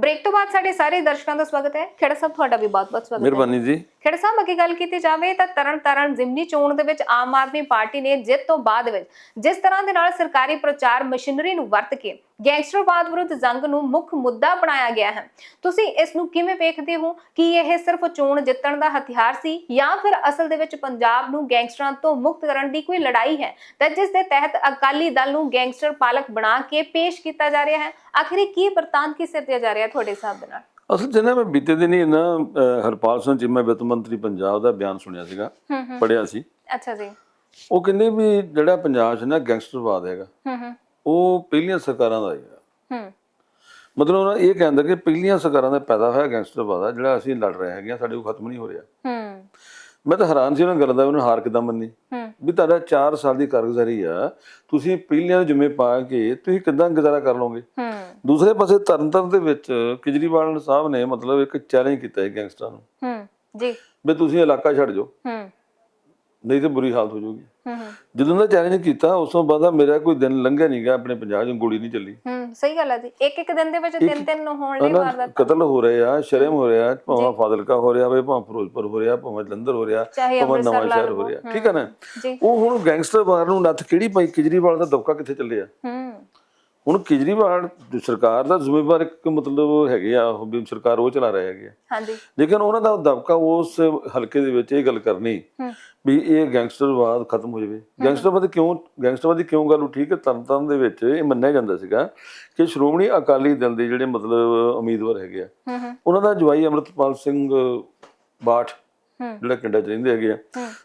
Break ਤੋਂ ਬਾਅਦ ਸਾਡੇ ਸਾਰੇ ਦਰਸ਼ਕਾਂ ਦਾ ਸਵਾਗਤ ਹੈ। ਖੇੜਾ ਸਾਹਿਬ, ਤੁਹਾਡਾ ਵੀ ਬਹੁਤ-ਬਹੁਤ ਸਵਾਗਤ ਹੈ। ਮਿਹਰਬਾਨੀ ਜੀ। ਖੇੜਾ ਸਾਹਿਬ, ਅੱਗੇ ਗੱਲ ਕੀਤੀ ਜਾਵੇ ਤਾਂ ਤਰਨ ਤਾਰਨ ਜ਼ਿਮਨੀ ਚੋਣ ਦੇ ਵਿੱਚ ਆਮ ਆਦਮੀ ਪਾਰਟੀ ਨੇ ਜਿੱਤ ਤੋਂ ਬਾਅਦ ਵਿੱਚ ਜਿਸ ਤਰ੍ਹਾਂ ਦੇ ਨਾਲ ਸਰਕਾਰੀ ਪ੍ਰਚਾਰ ਮਸ਼ੀਨਰੀ ਨੂੰ ਵਰਤ ਕੇ ਗੈਂਗਸਟਰਵਾਦ ਵਿਰੁੱਧ ਜੰਗ ਨੂੰ ਮੁੱਖ ਮੁੱਦਾ ਬਣਾਇਆ ਗਿਆ ਹੈ। ਤੁਸੀਂ ਇਸ ਨੂੰ ਕਿਵੇਂ ਵੇਖਦੇ ਹੋ? ਕਿ ਇਹ ਸਿਰਫ ਚੋਣ ਜਿੱਤਣ ਦਾ ਹਥਿਆਰ ਸੀ ਜਾਂ ਫਿਰ ਅਸਲ ਦੇ ਵਿੱਚ ਪੰਜਾਬ ਨੂੰ ਗੈਂਗਸਟਰਾਂ ਤੋਂ ਮੁਕਤ ਕਰਨ ਦੀ ਕੋਈ ਲੜਾਈ ਹੈ? ਤਾਂ ਜਿਸ ਦੇ ਤਹਿਤ ਅਕਾਲੀ ਦਲ ਨੂੰ ਗੈਂਗਸਟਰ ਪਾਲਕ ਬਣਾ ਕੇ ਪੇਸ਼ ਕੀਤਾ ਜਾ ਰਿਹਾ ਹੈ। ਆਖਿਰ ਕੀ ਵਰਤਾਨ ਕੀ ਸਿਰਜਿਆ ਜਾ ਰਿਹਾ ਤੁਹਾਡੇ ਹਿਸਾਬ ਦੇ ਨਾਲ? ਅਸਲ 'ਚ ਨਾ ਮੈਂ ਬੀਤੇ ਦਿਨੀ ਨਾ ਅਹ, ਹਰਪਾਲ ਸਿੰਘ ਚੀਮਾ ਵਿੱਤ ਮੰਤਰੀ ਪੰਜਾਬ ਦਾ ਬਿਆਨ ਸੁਣਿਆ ਸੀਗਾ ਹੂੰ ਹੂੰ। ਪੜਿਆ ਸੀ। ਅੱਛਾ ਜੀ। ਉਹ ਕਹਿੰਦੇ ਵੀ ਜਿਹੜਾ ਪੰਜਾਬ 'ਚ ਨਾ ਗੈਂਗਸਟਰਵਾਦ ਹੈਗਾ ਹੂੰ ਹੂੰ। ਉਹ ਪਹਿਲੀਆਂ ਸਰਕਾਰਾਂ ਦਾ ਹੈਗਾ। ਹੂੰ। ਮਤਲਬ ਉਹਨਾਂ ਇਹ ਕਹਿੰਦਾ ਕਿ ਪਹਿਲੀਆਂ ਸਰਕਾਰਾਂ ਦਾ ਪੈਦਾ ਹੋਇਆ ਗੈਂਗਸਟਰਵਾਦ ਆ ਜਿਹੜਾ ਅਸੀਂ ਲੜ ਰਹੇ ਹੈਗੇ ਆ ਸਾਡੇ ਕੋਲ ਖਤਮ ਨਹੀਂ ਹੋ ਰਿਹਾ। ਹੂੰ। ਮੈਂ ਤਾਂ ਹੈਰਾਨ ਸੀ ਉਹਨਾਂ ਗੱਲ ਦਾ ਉਹਨੇ ਹਾਰ ਕਿਦਾਂ ਮੰਨੀ? ਵੀ ਤੁਹਾਡਾ 4 ਸਾਲ ਦੀ ਕਾਰਗੁਜ਼ਾਰੀ ਆ ਤੁਸੀਂ ਪਹਿਲੀਆਂ ਜਿੰਮੇ ਪਾ ਕੇ ਤੁਸੀਂ ਕਿਦਾਂ ਗੁਜ਼ਾਰਾ ਕਰ ਲਓਗੇ? ਦੂਸਰੇ ਪਾਸੇ ਤਰਨਤਾਰਨ ਦੇ ਵਿੱਚ ਕੇਜਰੀਵਾਲ ਸਾਹਿਬ ਨੇ ਮਤਲਬ ਇੱਕ ਚੈਲੰਜ ਕੀਤਾ ਹੈ ਗੈਂਗਸਟਰਾਂ ਨੂੰ। ਹੂੰ ਜੀ। ਵੀ ਤੁਸੀਂ ਇਲਾਕਾ ਛੱਡ ਜਾਓ। ਹੂੰ। ਨਹੀਂ ਤੇ ਬੁਰੀ ਹਾਲਤ ਹੋ ਜਾਊਗੀ। ਜਦੋਂ ਦਾ ਚੈਲੰਜ ਕੀਤਾ ਉਸ ਤੋਂ ਬਾਅਦ ਮੇਰਾ ਕੋਈ ਦਿਨ ਲੰਘਿਆ ਨਹੀਂ ਗਿਆ ਆਪਣੇ ਪੰਜਾਬ 'ਚ ਗੋਲੀ ਨਹੀਂ ਚੱਲੀ। ਹੂੰ ਸਹੀ ਗੱਲ ਹੈ ਜੀ। ਇੱਕ ਇੱਕ ਦਿਨ ਦੇ ਵਿੱਚ ਤਿੰਨ ਤਿੰਨ ਹੋਣ ਲਈ ਵਾਰਦਾਤ ਕਤਲ ਹੋ ਰਹੇ ਆ ਸ਼ਰਮ ਹੋ ਰਿਹਾ ਭਾਵੇਂ ਫਾਜ਼ਿਲਕਾ ਹੋ ਰਿਹਾ ਹੋਵੇ ਭਾਵੇਂ ਫਿਰੋਜ਼ਪੁਰ ਹੋ ਰਿਹਾ ਭਾਵੇਂ ਜਲੰਧਰ ਹੋ ਰਿਹਾ ਭਾਵੇਂ ਨਵਾਂ ਸ਼ਹਿਰ ਹੋ ਰਿਹਾ। ਠੀਕ ਹੈ ਨਾ? ਉਹ ਹੁਣ ਗੈਂਗਸਟਰ ਵਾਰ ਨੂੰ ਨੱਥ ਕਿਹੜੀ ਪਾਈ ਕੇਜਰੀਵਾਲ ਦਾ ਦਬਕਾ ਕਿੱਥੇ ਚੱਲਿਆ? ਹੂੰ। ਹੁਣ ਕੇਜਰੀਵਾਲ ਸਰਕਾਰ ਦਾ ਜ਼ਿੰਮੇਵਾਰ ਇੱਕ ਮਤਲਬ ਹੈਗੇ ਆ ਉਹ ਵੀ ਸਰਕਾਰ ਉਹ ਚਲਾ ਰਹੇ ਹੈਗੇ। ਹਾਂਜੀ। ਲੇਕਿਨ ਉਹਨਾਂ ਦਾ ਦਬਕਾ ਉਸ ਹਲਕੇ ਦੇ ਵਿੱਚ ਇਹ ਗੱਲ ਕਰਨੀ ਵੀ ਇਹ ਗੈਂਗਸਟਰਵਾਦ ਖਤਮ ਹੋ ਜਾਵੇ। ਗੈਂਗਸਟਰਵਾਦ ਕਿਉਂ ਗੈਂਗਸਟਰਵਾਦ ਦੀ ਕਿਉਂ ਗੱਲ ਉੱਠੀ ਕਿ ਤਰਨਤਾਰਨ ਦੇ ਵਿੱਚ ਇਹ ਮੰਨਿਆ ਜਾਂਦਾ ਸੀਗਾ ਕਿ ਸ਼੍ਰੋਮਣੀ ਅਕਾਲੀ ਦਲ ਦੇ ਜਿਹੜੇ ਮਤਲਬ ਉਮੀਦਵਾਰ ਹੈਗੇ ਆ ਉਹਨਾਂ ਦਾ ਜਵਾਈ ਅਮਰਤਪਾਲ ਸਿੰਘ ਬਾਠ ਜਿਹੜਾ ਕੈਨੇਡਾ ਚ ਰਹਿੰਦੇ ਹੈਗੇ ਆ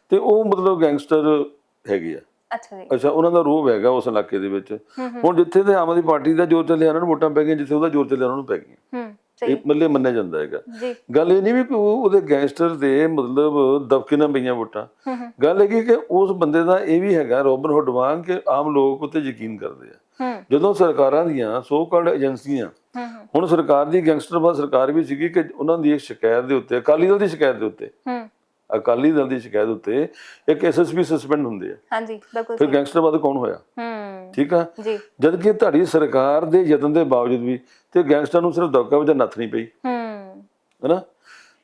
ਤੇ ਉਹ ਮਤਲਬ ਗੈਂਗਸਟਰ ਹੈਗੇ ਆ। ਅੱਛਾ ਜੀ। ਅੱਛਾ ਉਹਨਾਂ ਦਾ ਰੋਹ ਹੈਗਾ ਉਸ ਇਲਾਕੇ ਦੇ ਵਿੱਚ। ਹੁਣ ਜਿੱਥੇ ਤੇ ਆਮ ਆਦਮੀ ਪਾਰਟੀ ਦਾ ਜ਼ੋਰ ਚੱਲਿਆ ਉਹਨਾਂ ਨੂੰ ਵੋਟਾਂ ਪੈ ਗਈਆਂ ਜਿੱਥੇ ਉਹਦਾ ਜ਼ੋਰ ਚੱਲਿਆ ਉਹਨਾਂ ਨੂੰ ਪੈ ਗਈਆਂ। ਹੂੰ ਸਹੀ। ਇਹ ਮੱਲੇ ਮੰਨਿਆ ਜਾਂਦਾ ਹੈਗਾ। ਜੀ। ਗੱਲ ਇਹ ਨਹੀਂ ਵੀ ਉਹਦੇ ਗੈਂਗਸਟਰ ਦੇ ਮਤਲਬ ਦਬਕੇ ਨਾਲ ਪਈਆਂ ਵੋਟਾਂ। ਗੱਲ ਹੈਗੀ ਕਿ ਉਸ ਬੰਦੇ ਦਾ ਇਹ ਵੀ ਹੈਗਾ ਰੋਬਨ ਹੁੱਡ ਵਾਂਗ ਕਿ ਆਮ ਲੋਕ ਉੱਤੇ ਯਕੀਨ ਕਰਦੇ ਆ। ਜਦੋਂ ਸਰਕਾਰਾਂ ਦੀਆਂ ਸੋ ਕਾਲਡ ਏਜੰਸੀਆਂ ਹੁਣ ਸਰਕਾਰ ਦੀ ਗੈਂਗਸਟਰਵਾਦ ਸਰਕਾਰ ਵੀ ਸੀਗੀ ਕਿ ਉਹਨਾਂ ਦੀ ਇੱਕ ਸ਼ਿਕਾਇਤ ਦੇ ਉੱਤੇ ਅਕਾਲੀ ਦਲ ਦੀ ਸ਼ਿਕਾਇਤ ਦੇ ਉੱਤੇ। ਅਕਾਲੀ ਦਲ ਦੀ ਸ਼ਿਕਾਇਤ ਉੱਤੇ ਇੱਕ ਐਸਐਸਪੀ ਸਸਪੈਂਡ ਹੁੰਦੇ ਆ। ਹਾਂਜੀ ਬਿਲਕੁਲ ਫਿਰ ਗੈਂਗਸਟਰਵਾਦ ਕੌਣ ਹੋਇਆ? ਹੂੰ। ਠੀਕ ਆ? ਜੀ। ਜਦ ਕਿ ਤੁਹਾਡੀ ਸਰਕਾਰ ਦੇ ਯਤਨ ਦੇ ਬਾਵਜੂਦ ਵੀ ਤੇ ਗੈਂਗਸਟਰ ਨੂੰ ਸਿਰਫ ਦਬਕਾ ਵਜਾ ਨੱਥ ਨਹੀਂ ਪਈ। ਹੂੰ। ਹੈਨਾ?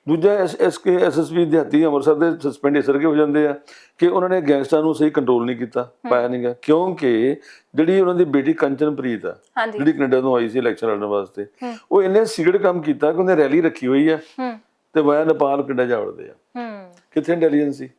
ਦੂਜਾ ਐਸ ਐਸ ਕੇ ਐਸਐਸਪੀ ਦਿਹਾਤੀ ਅੰਮ੍ਰਿਤਸਰ ਦੇ ਸਸਪੈਂਡ ਇਸ ਕਰਕੇ ਹੋ ਜਾਂਦੇ ਆ ਕਿ ਉਹਨਾਂ ਨੇ ਗੈਂਗਸਟਰਾਂ ਨੂੰ ਸਹੀ ਕੰਟਰੋਲ ਨਹੀਂ ਕੀਤਾ ਪਾਇਆ ਨਹੀਂ ਗਿਆ ਕਿਉਂਕਿ ਜਿਹੜੀ ਉਹਨਾਂ ਦੀ ਬੇਟੀ ਕੰਚਨਪ੍ਰੀਤ ਆ ਜਿਹੜੀ ਕੈਨੇਡਾ ਤੋਂ ਆਈ ਸੀ ਇਲੈਕਸ਼ਨ ਲੜਨ ਵਾਸਤੇ। ਉਹ ਇੰਨੇ ਸੀਕ੍ਰੇਟ ਕੰਮ ਕੀਤਾ ਕਿ ਉਹਨੇ ਰੈਲੀ ਰੱਖੀ ਹੋਈ ਆ ਹੂੰ। ਤੇ ਵਾਇਆ ਨੇਪਾਲ ਕੈਨੇਡਾ ਜਾ ਵੜਦੇ ਆ। ਹੂੰ। ਕਿੱਥੇ ਇੰਟੈਲੀਜੈਂਸ ਸੀ?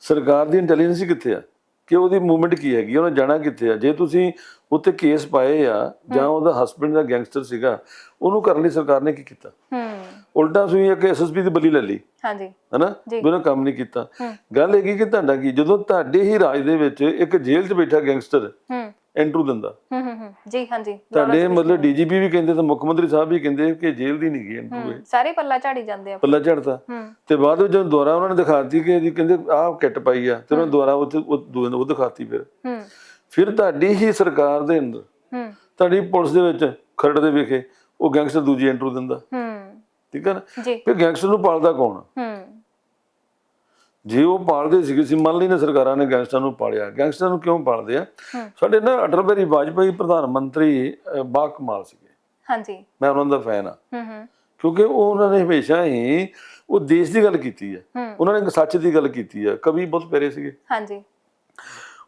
ਸਰਕਾਰ ਦੀ ਇੰਟੈਲੀਜੈਂਸ ਕਿੱਥੇ ਆ? ਕਿ ਉਹਦੀ ਮੂਵਮੈਂਟ ਕੀ ਹੈਗੀ? ਉਹਨੇ ਜਾਣਾ ਕਿੱਥੇ ਆ? ਜੇ ਤੁਸੀਂ ਉੱਤੇ ਕੇਸ ਪਾਏ ਆ ਜਾਂ ਉਹਦਾ ਹਸਬੰਡ ਦਾ ਗੈਂਗਸਟਰ ਸੀਗਾ ਉਹਨੂੰ ਕਰਨ ਲਈ ਸਰਕਾਰ ਨੇ ਕੀ ਕੀਤਾ? ਹੂੰ। ਉਲਟਾ ਤੁਸੀਂ ਇੱਕ ਐਸਐਸਪੀ ਦੀ ਬਲੀ ਲੈ ਲਈ। ਹਾਂਜੀ। ਹਨਾ? ਜੀ। ਉਹਨੇ ਕੰਮ ਨਹੀਂ ਕੀਤਾ। ਗੱਲ ਹੈਗੀ ਕਿ ਤੁਹਾਡਾ ਕੀ? ਜਦੋਂ ਤੁਹਾਡੇ ਹੀ ਰਾਜ ਦੇ ਵਿੱਚ ਇੱਕ ਜੇਲ੍ਹ 'ਚ ਬੈਠਾ ਗੈਂਗਸਟਰ ਹੂੰ। ਐਂਟਰੂ ਦਿੰਦਾ। ਹੂੰ ਹੂੰ ਹੂੰ। ਜੀ ਹਾਂਜੀ। ਤੁਹਾਡੇ ਮਤਲਬ ਡੀਜੀਪੀ ਵੀ ਕਹਿੰਦੇ ਤੇ ਮੁੱਖ ਮੰਤਰੀ ਸਾਹਿਬ ਵੀ ਕਹਿੰਦੇ ਕਿ ਜੇਲ੍ਹ ਦੀ ਨਹੀਂ ਗਈ ਹੂੰ ਸਾਰੇ ਪੱਲਾ ਝਾੜੀ ਜਾਂਦੇ ਆ। ਪੱਲਾ ਝੜਦਾ। ਹੂੰ। ਤੇ ਬਾਅਦ ਵਿੱਚ ਜਦੋਂ ਦੁਬਾਰਾ ਉਹਨਾਂ ਨੇ ਦਿਖਾਤੀ ਕਿ ਜੀ ਕਹਿੰਦੇ ਆਹ ਕਿੱਟ ਪਾਈ ਆ ਤੇ ਉਹਨਾਂ ਦੁਬਾਰਾ ਉਹ ਉਹ ਦਿਖਾਤੀ ਫਿਰ। ਹੂੰ। ਫਿਰ ਤੁਹਾਡੀ ਹੀ ਸਰਕਾਰ ਦੇ ਅੰਦਰ ਹੂੰ। ਤੁਹਾਡੀ ਪੁਲਿਸ ਦੇ ਵਿੱਚ ਖਰੜ ਦੇ ਵਿਖੇ ਉਹ ਗੈਂਗਸਟਰ ਦੂਜੀ ਐਂਟਰੂ ਦਿੰਦਾ। ਹੂੰ। ਠੀਕ ਹੈ ਨਾ? ਫਿਰ ਗੈਂਗਸਟਰ ਨੂੰ ਪਾਲਦਾ ਕੌਣ? ਹੂੰ। ਜੇ ਉਹ ਪਾਲਦੇ ਸੀਗੇ ਸੀ ਮੰਨ ਲਈ ਨੇ ਸਰਕਾਰਾਂ ਨੇ ਗੈਂਗਸਟਰ ਨੂੰ ਪਾਲਿਆ। ਗੈਂਗਸਟਰ ਨੂੰ ਕਿਉਂ ਪਾਲਦੇ ਆ। ਸਾਡੇ ਨਾ ਅਟਲ ਬਿਹਾਰੀ ਵਾਜਪਾਈ ਪ੍ਰਧਾਨ ਮੰਤਰੀ ਬਾ ਕਮਾਲ ਸੀਗੇ। ਹਾਂਜੀ। ਮੈਂ ਉਹਨਾਂ ਦਾ ਫੈਨ ਆ। ਹੂੰ ਹੂੰ। ਕਿਉਂਕਿ ਉਹ ਉਹਨਾਂ ਨੇ ਹਮੇਸ਼ਾ ਹੀ ਉਹ ਦੇਸ਼ ਦੀ ਗੱਲ ਕੀਤੀ ਹੂੰ। ਉਹਨਾਂ ਨੇ ਸੱਚ ਦੀ ਗੱਲ ਕੀਤੀ ਹੈ ਕਵੀ ਬਹੁਤ ਪਿਆਰੇ ਸੀਗੇ। ਹਾਂਜੀ।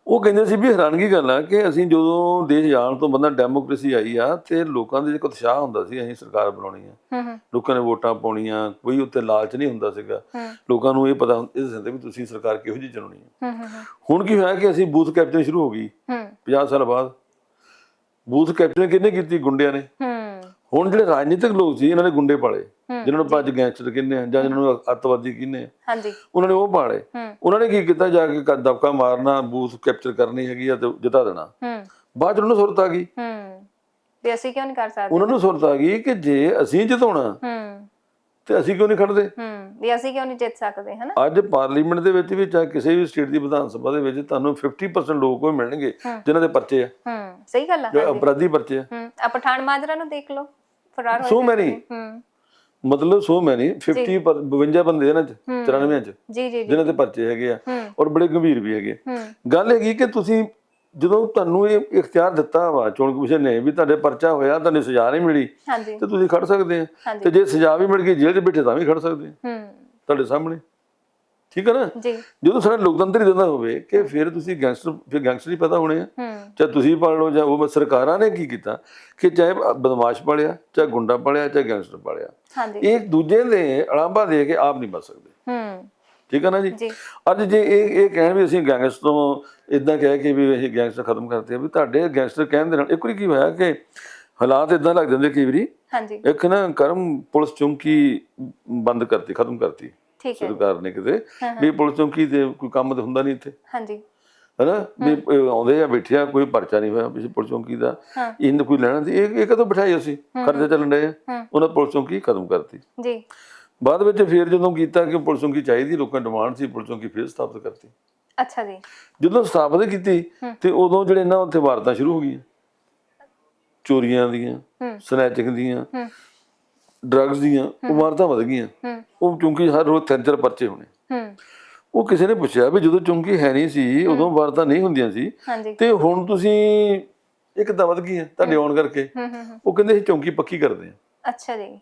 ਉਹ ਕਹਿੰਦੇ ਸੀ ਵੀ ਹੈਰਾਨਗੀ ਗੱਲ ਆ ਕਿ ਅਸੀਂ ਜਦੋਂ ਦੇਸ਼ ਜਾਣ ਤੋਂ ਬੰਦਾ ਡੈਮੋਕ੍ਰੇਸੀ ਆਈ ਆ ਤੇ ਲੋਕਾਂ ਦੇ ਇੱਕ ਉਤਸ਼ਾਹ ਹੁੰਦਾ ਸੀ ਅਸੀਂ ਸਰਕਾਰ ਬਣਾਉਣੀ ਆ। ਲੋਕਾਂ ਨੇ ਵੋਟਾਂ ਪਾਉਣੀਆਂ ਕੋਈ ਉੱਤੇ ਲਾਲਚ ਨਹੀਂ ਹੁੰਦਾ ਸੀਗਾ। ਲੋਕਾਂ ਨੂੰ ਇਹ ਪਤਾ ਹੁੰਦਾ ਸੀ ਵੀ ਤੁਸੀਂ ਸਰਕਾਰ ਕਿਹੋ ਜਿਹੀ ਚੁਣਨੀ ਹੈ ਹੂੰ ਹੂੰ ਹੂੰ। ਹੁਣ ਕੀ ਹੋਇਆ ਕਿ ਅਸੀਂ ਬੂਥ ਕੈਪਟਨ ਸ਼ੁਰੂ ਹੋ ਗਈ ਹੂੰ। 50 ਸਾਲ ਬਾਅਦ। ਬੂਥ ਕੈਪਟਨ ਕਿਹਨੇ ਕੀਤੀ? ਗੁੰਡਿਆਂ ਨੇ। ਹੁਣ ਜਿਹੜੇ ਰਾਜਨੀਤਿਕ ਲੋਕ ਸੀ ਇਹਨਾਂ ਨੇ ਗੁੰਡੇ ਪਾਲੇ। ਜਿਨ੍ਹਾਂ ਨੂੰ ਪੰਜ ਗੈਂਗਸਟਰ ਕਹਿੰਦੇ ਆ ਜਾਂ ਜਿਹਨਾਂ ਨੂੰ ਅੱਤਵਾਦੀ ਕਹਿੰਦੇ ਆ ਹਾਂਜੀ। ਉਹਨਾਂ ਨੇ ਉਹ ਪਾਲੇ। ਉਹਨਾਂ ਨੇ ਕੀ ਕੀਤਾ? ਜਾ ਕੇ ਦਬਕਾ ਮਾਰਨਾ ਬੂਥ ਕੈਪਚਰ ਕਰਨੀ ਹੈਗੀ ਆ ਤੇ ਜਿਤਾ ਦੇਣਾ। ਹੂੰ। ਬਾਅਦ ਉਹਨਾਂ ਨੂੰ ਸੁਰਤ ਆ ਗਈ। ਹੂੰ। ਵੀ ਅਸੀਂ ਕਿਉਂ ਨਹੀਂ ਕਰ ਸਕਦੇ? ਉਹਨਾਂ ਨੂੰ ਸੁਰਤ ਆ ਗਈ ਕਿ ਜੇ ਅਸੀਂ ਜਿਤਾਉਣਾ ਹੂੰ। ਤੇ ਅਸੀਂ ਕਿਉਂ ਨਹੀਂ ਖੜਦੇ? ਹੂੰ। ਵੀ ਅਸੀਂ ਕਿਉਂ ਨਹੀਂ ਜਿੱਤ ਸਕਦੇ ਹਨਾ? ਅੱਜ ਪਾਰਲੀਮੈਂਟ ਦੇ ਵਿੱਚ ਵੀ ਚਾਹੇ ਕਿਸੇ ਵੀ ਸਟੇਟ ਦੀ ਵਿਧਾਨ ਸਭਾ ਦੇ ਵਿੱਚ ਤੁਹਾਨੂੰ 50% ਲੋਕ ਕੋਈ ਮਿਲਣਗੇ। ਜਿਨ੍ਹਾਂ ਦੇ ਪਰਚੇ ਆ। ਹੂੰ। ਸਹੀ ਗੱਲ ਆ। ਅਪਰਾਧੀ ਪਰਚੇ ਆ। ਹੂੰ। ਆ ਪਠਾਨ ਮਾਜਰਾ ਨੂੰ ਦੇਖ ਲਓ। ਫਰਾਰ ਹੋਏ ਸੋ ਮੈਨੀ। ਹੂੰ। ਮਤਲਬ ਸੋ ਮੈਨੀ 50 ਪਰ 52 ਬੰਦੇ ਇਹਨਾਂ ਚ 94 ਚ ਜੀ ਜੀ ਜਿਨ੍ਹਾਂ ਦੇ ਪਰਚੇ ਹੈਗੇ ਆ ਔਰ ਬੜੇ ਗੰਭੀਰ ਵੀ ਹੈਗੇ। ਗੱਲ ਹੈਗੀ ਕਿ ਤੁਸੀਂ ਜਦੋਂ ਤੁਹਾਨੂੰ ਇਹ ਇਖਤਿਆਰ ਦਿੱਤਾ ਵਾ ਚੋਣ ਕਮਿਸ਼ਨ ਨੇ ਵੀ ਤੁਹਾਡੇ ਪਰਚਾ ਹੋਇਆ ਤੁਹਾਨੂੰ ਸਜ਼ਾ ਨਹੀਂ ਮਿਲੀ ਤੇ ਤੁਸੀਂ ਖੜ ਸਕਦੇ ਆ। ਤੇ ਜੇ ਸਜ਼ਾ ਵੀ ਮਿਲ ਗਈ ਜੇਲ੍ਹ 'ਚ ਬੈਠੇ ਤਾਂ ਵੀ ਖੜ ਸਕਦੇ ਆ। ਤੁਹਾਡੇ ਸਾਹਮਣੇ। ਠੀਕ ਹੈ ਨਾ? ਜੀ। ਜਦੋਂ ਸਾਡਾ ਲੋਕਤੰਤਰ ਹੀ ਦਿੰਦਾ ਹੋਵੇ ਕਿ ਫਿਰ ਤੁਸੀਂ ਗੈਂਗਸਟਰ ਫਿਰ ਗੈਂਗਸਟਰ ਹੀ ਪਤਾ ਹੋਣੇ ਆ। ਚਾਹੇ ਤੁਸੀਂ ਪਾਲ ਲਓ ਜਾਂ ਉਹ ਸਰਕਾਰਾਂ ਨੇ ਕੀ ਕੀਤਾ ਕਿ ਚਾਹੇ ਬਦਮਾਸ਼ ਪਾਲਿਆ ਚਾਹੇ ਗੁੰਡਾ ਪਾਲਿਆ ਚਾਹੇ ਗੈਂਗਸਟਰ ਪਾਲਿਆ। ਹਾਂਜੀ। ਇਹ ਇੱਕ ਦੂਜੇ ਦੇ ਅਲਾਂਭਾ ਦੇ ਕੇ ਆਪ ਨਹੀਂ ਬਚ ਸਕਦੇ। ਹੂੰ। ਠੀਕ ਹੈ ਨਾ ਜੀ? ਅੱਜ ਜੇ ਇਹ ਇਹ ਕਹਿਣ ਵੀ ਅਸੀਂ ਗੈਂਗਸਟਰ ਤੋਂ ਇਦਾਂ ਕਹਿ ਕੇ ਵੀ ਅਸੀਂ ਗੈਂਗਸਟਰ ਖਤਮ ਕਰਤੇ ਆ ਵੀ ਤੁਹਾਡੇ ਗੈਂਗਸਟਰ ਕਹਿਣ ਦੇ ਨਾਲ ਇੱਕ ਵਾਰੀ ਕੀ ਹੋਇਆ ਕਿ ਹਾਲਾਤ ਇਦਾਂ ਲੱਗ ਜਾਂਦੇ ਕਈ ਵਾਰੀ ਹਾਂਜੀ। ਇੱਕ ਨਾ ਕਰਮ ਪੁਲਿਸ ਚੌਂਕੀ ਬੰਦ ਕਰਤੀ ਖਤਮ ਕਰਤੀ। ਸਰਕਾਰ ਨੇ ਕਿਤੇ। ਵੀ ਪੁਲਿਸ ਚੌਂਕੀ ਤੇ ਕੋਈ ਕੰਮ ਤਾਂ ਹੁੰਦਾ ਨਹੀਂ ਇੱਥੇ। ਹਾਂਜੀ। ਹੈਨਾ? ਵੀ ਆਉਂਦੇ ਆ ਬੈਠੇ ਆ ਕੋਈ ਪਰਚਾ ਨਹੀਂ ਹੋਇਆ ਵੀ ਪੁਲਿਸ ਚੌਂਕੀ ਦਾ। ਇਹਨੂੰ ਕੋਈ ਲੈਣਾ ਸੀ? ਇਹ ਇਹ ਕਦੋਂ ਬਿਠਾਈ ਅਸੀਂ? ਖਰਚਾ ਚੱਲਣ ਡਏ ਆ। ਹੂੰ। ਉਹਨਾਂ ਪੁਲਿਸ ਚੌਂਕੀ ਖਤਮ ਕਰਤੀ? ਜੀ। ਬਾਅਦ ਵਿੱਚ ਫਿਰ ਜਦੋਂ ਕੀਤਾ ਕਿ ਪੁਲਿਸ ਚੌਂਕੀ ਚਾਹੀਦੀ ਲੋਕਾਂ ਡਿਮਾਂਡ ਸੀ ਪੁਲਿਸ ਚੌਂਕੀ ਫਿਰ ਸਥਾਪਿਤ ਕਰਤੀ? ਅੱਛਾ ਜੀ। ਜਦੋਂ ਸਥਾਪਿਤ ਕੀਤੀ ਤੇ ਉਦੋਂ ਜਿਹੜੇ ਨਾ ਉੱਥੇ ਵਾਰਦਾਤਾਂ ਸ਼ੁਰੂ ਹੋ ਗਈਆਂ। ਚੋਰੀਆਂ ਦੀਆਂ। ਸਨੈਚਿੰਗ ਦੀਆਂ। ਡਰੱਗਸ ਦੀਆਂ ਉਹ ਵਾਰਦਾਤਾਂ ਵਧ ਗਈਆਂ। ਉਹ ਕਿਉਂਕਿ ਹਰ ਰੋਜ਼ ਤਿੰਨ ਚਾਰ ਪਰਚੇ ਹੋਣੇ। ਉਹ ਕਿਸੇ ਨੇ ਪੁੱਛਿਆ ਵੀ ਜਦੋਂ ਚੌਂਕੀ ਹੈ ਨਹੀਂ ਸੀ ਉਦੋਂ ਵਾਰਦਾਤਾਂ ਨਹੀਂ ਹੁੰਦੀਆਂ ਸੀ। ਤੇ ਹੁਣ ਤੁਸੀਂ ਇੱਕ ਤਾਂ ਵਧ ਗਈਆਂ ਤੁਹਾਡੇ ਆਉਣ ਕਰਕੇ। ਉਹ ਕਹਿੰਦੇ ਅਸੀਂ ਚੌਂਕੀ ਪੱਕੀ ਕਰਦੇ ਆ ਅੱਛਾ ਜੀ।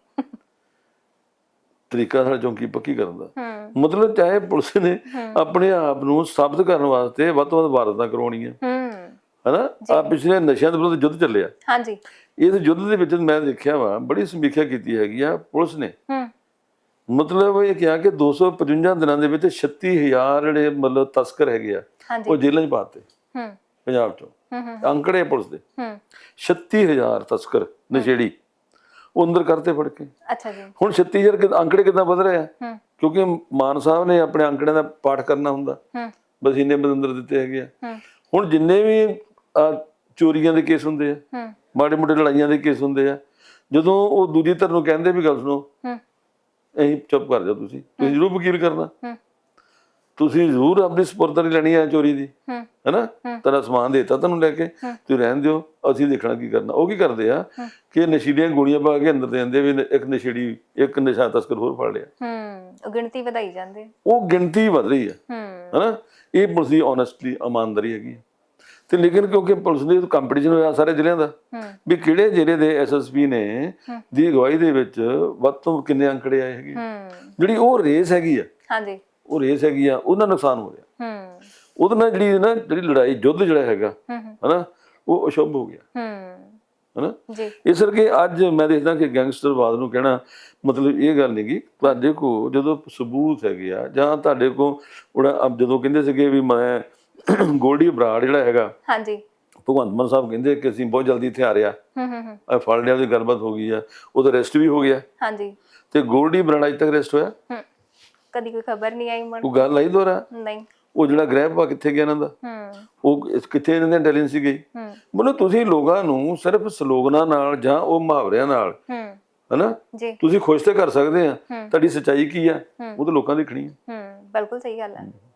ਤਰੀਕਾ ਸਾਡਾ ਚੌਂਕੀ ਪੱਕੀ ਕਰਨ ਦਾ। ਮਤਲਬ ਚਾਹੇ ਪੁਲਿਸ ਨੇ ਆਪਣੇ ਆਪ ਨੂੰ ਸਾਬਤ ਕਰਨ ਵਾਸਤੇ ਵੱਧ ਤੋਂ ਵੱਧ ਵਾਰਦਾਤਾਂ ਕਰਵਾਉਣੀਆਂ। ਹੂੰ। ਹਨਾ? ਆ ਪਿਛਲੇ ਨਸ਼ਿਆਂ ਦੇ ਵਿਰੁੱਧ ਯੁੱਧ ਚੱਲਿਆ। ਹਾਂਜੀ। ਇਸ ਯੁੱਧ ਦੇ ਵਿੱਚ ਮੈਂ ਦੇਖਿਆ ਵਾ ਬੜੀ ਸਮੀਖਿਆ ਕੀਤੀ ਹੈਗੀ ਆ ਪੁਲਿਸ ਨੇ। ਹੂੰ। ਮਤਲਬ ਇਹ ਕਿਹਾ ਕਿ 255 ਦਿਨਾਂ ਦੇ ਵਿੱਚ 36000 ਜਿਹੜੇ ਮਤਲਬ ਤਸਕਰ ਹੈਗੇ ਆ ਉਹ ਜੇਲ੍ਹਾਂ 'ਚ ਪਾਤੇ ਹੂੰ। ਪੰਜਾਬ 'ਚੋਂ। ਹੂੰ ਹੂੰ। ਅੰਕੜੇ ਪੁਲਿਸ ਦੇ। ਹੂੰ। 36000 ਤਸਕਰ ਨਸ਼ੇੜੀ। ਉਹ ਅੰਦਰ ਕਰਤੇ ਫੜ ਕੇ। ਅੱਛਾ ਜੀ। ਹੁਣ 36000 ਕਿ- ਅੰਕੜੇ ਕਿਦਾਂ ਵਧ ਰਹੇ ਆ? ਹੂੰ। ਕਿਉਂਕਿ ਮਾਨ ਸਾਹਿਬ ਨੇ ਆਪਣੇ ਅੰਕੜਿਆਂ ਦਾ ਪਾਠ ਕਰਨਾ ਹੁੰਦਾ। ਹੂੰ। ਬਸ ਬੰਦਰ ਦਿੱਤੇ ਹੈਗੇ ਆ। ਹੂੰ। ਹੁਣ ਜਿੰਨੇ ਵੀ ਆਹ, ਚੋਰੀਆਂ ਦੇ ਕੇਸ ਹੁੰਦੇ ਆ ਹੂੰ। ਮਾੜੇ ਮੋਟੇ ਲੜਾਈਆਂ ਦੇ ਕੇਸ ਹੁੰਦੇ ਆ। ਜਦੋਂ ਉਹ ਦੂਜੀ ਧਿਰ ਨੂੰ ਕਹਿੰਦੇ ਵੀ ਗੱਲ ਸੁਣੋ ਹੂੰ। ਅਸੀਂ ਚੁੱਪ ਕਰ ਜਾਓ ਤੁਸੀਂ ਤੁਸੀਂ ਜ਼ਰੂਰ ਵਕੀਲ ਕਰਨਾ। ਹੂੰ। ਤੁਸੀਂ ਜ਼ਰੂਰ ਆਪਣੀ ਸਪੁਰਦਗੀ ਲੈਣੀ ਆ ਚੋਰੀ ਦੀ ਹੂੰ। ਹੈਨਾ? ਤੇਰਾ ਸਮਾਨ ਦੇਤਾ ਤੁਹਾਨੂੰ ਲੈ ਕੇ ਤੁਸੀਂ ਰਹਿਣ ਦਿਓ ਅਸੀਂ ਦੇਖਣਾ ਕੀ ਕਰਨਾ। ਉਹ ਕੀ ਕਰਦੇ ਆ ਕਿ ਨਸ਼ੀਲੀਆਂ ਗੋਲੀਆਂ ਪਾ ਕੇ ਅੰਦਰ ਦੇ ਦਿੰਦੇ ਵੀ ਇੱਕ ਨਸ਼ੇੜੀ ਇੱਕ ਨਸ਼ਾ ਤਸਕਰ ਹੋਰ ਫੜ ਲਿਆ। ਹੂੰ। ਗਿਣਤੀ ਵਧਾਈ ਜਾਂਦੇ। ਉਹ ਗਿਣਤੀ ਵਧ ਰਹੀ ਆ ਹੂੰ। ਹੈਨਾ? ਇਹ ਪੁਲਿਸ ਦੀ ਓਨੈਸਟਲੀ ਇਮਾਨਦਾਰੀ ਹੈਗੀ ਆ। ਤੇ ਲੇਕਿਨ ਕਿਉਂਕਿ ਪੁਲਿਸ ਦੇ ਕੰਪੀਟੀਸ਼ਨ ਹੋਇਆ ਸਾਰੇ ਜ਼ਿਲ੍ਹਿਆਂ ਦਾ ਵੀ ਕਿਹੜੇ ਜ਼ਿਲ੍ਹੇ ਦੇ ਐਸਐਸਪੀ ਨੇ ਦੀ ਅਗਵਾਈ ਦੇ ਵਿੱਚ ਵੱਧ ਤੋਂ ਕਿੰਨੇ ਅੰਕੜੇ ਆਏ ਹੈਗੇ? ਜਿਹੜੀ ਉਹ ਰੇਸ ਹੈਗੀ ਆ ਹਾਂਜੀ। ਉਹ ਰੇਸ ਹੈਗੀ ਆ ਉਹਦਾ ਨੁਕਸਾਨ ਹੋ ਰਿਹਾ। ਹੂੰ। ਉਹਦੇ ਨਾਲ ਜਿਹੜੀ ਨਾ ਜਿਹੜੀ ਲੜਾਈ ਯੁੱਧ ਜਿਹੜਾ ਹੈਗਾ ਹਨਾ ਉਹ ਅਸ਼ੁਭ ਹੋ ਗਿਆ। ਹੂੰ। ਹਨਾ? ਜੀ। ਇਸ ਕਰਕੇ ਅੱਜ ਮੈਂ ਦੇਖਦਾ ਕਿ ਗੈਂਗਸਟਰਵਾਦ ਨੂੰ ਕਹਿਣਾ ਮਤਲਬ ਇਹ ਗੱਲ ਨਹੀਂ ਗੀ ਤੁਹਾਡੇ ਕੋ ਜਦੋਂ ਸਬੂਤ ਹੈਗੇ ਆ ਜਾਂ ਤੁਹਾਡੇ ਕੋ ਜਦੋਂ ਕਹਿੰਦੇ ਸੀਗੇ ਵੀ ਮੈਂ ਗੋਲਡੀ ਬਰਾੜ ਜਿਹੜਾ ਹੈਗਾ ਹਾਂਜੀ। ਭਗਵੰਤ ਮਾਨ ਸਾਹਿਬ ਕਹਿੰਦੇ ਕਿ ਅਸੀਂ ਬਹੁਤ ਜਲਦੀ ਇੱਥੇ ਆ ਰਿਆ ਹੂੰ ਹੂੰ ਹੂੰ। ਆ ਫੜ ਲਿਆ ਉਹਦੀ ਗੱਲਬਾਤ ਹੋ ਗਈ ਆ ਉਹਦਾ ਅਰੈਸਟ ਵੀ ਹੋ ਗਿਆ। ਹਾਂਜੀ। ਤੇ ਗੋਲਡੀ ਬਰਾੜ ਅਜੇ ਤੱਕ ਅਰੈਸਟ ਹੋਇਆ? ਹੂੰ ਕਦੀ ਕੋਈ ਖਬਰ ਨਹੀਂ ਆਈ ਮਨ ਉਹ ਗੱਲ ਆਈ ਦੋਰਾ ਨਹੀਂ। ਉਹ ਜਿਹੜਾ ਗ੍ਰਹਿ ਆ ਕਿੱਥੇ ਗਿਆ ਇਹਨਾਂ ਦਾ? ਹੂੰ। ਉਹ ਇਸ- ਕਿੱਥੇ ਇਹਨਾਂ ਦੀ ਇੰਟੈਲੀਜੈਂਸ ਗਈ? ਹੂੰ। ਮਤਲਬ ਤੁਸੀਂ ਲੋਕਾਂ ਨੂੰ ਸਿਰਫ ਸਲੋਗਨਾਂ ਨਾਲ ਜਾਂ ਉਹ ਮੁਹਾਵਰਿਆਂ ਨਾਲ ਹੂੰ। ਹਨਾ? ਜੀ। ਤੁਸੀਂ ਖੁਸ਼ ਤੇ ਕਰ ਸਕਦੇ ਆ। ਹੂੰ। ਤੁਹਾਡੀ ਸੱਚਾਈ ਕੀ ਆ? ਉਹ ਤਾਂ ਲੋਕਾਂ ਦੀ ਖਣੀ ਆ। ਹੂੰ ਬਿਲਕੁਲ ਸਹੀ ਗੱਲ ਹੈ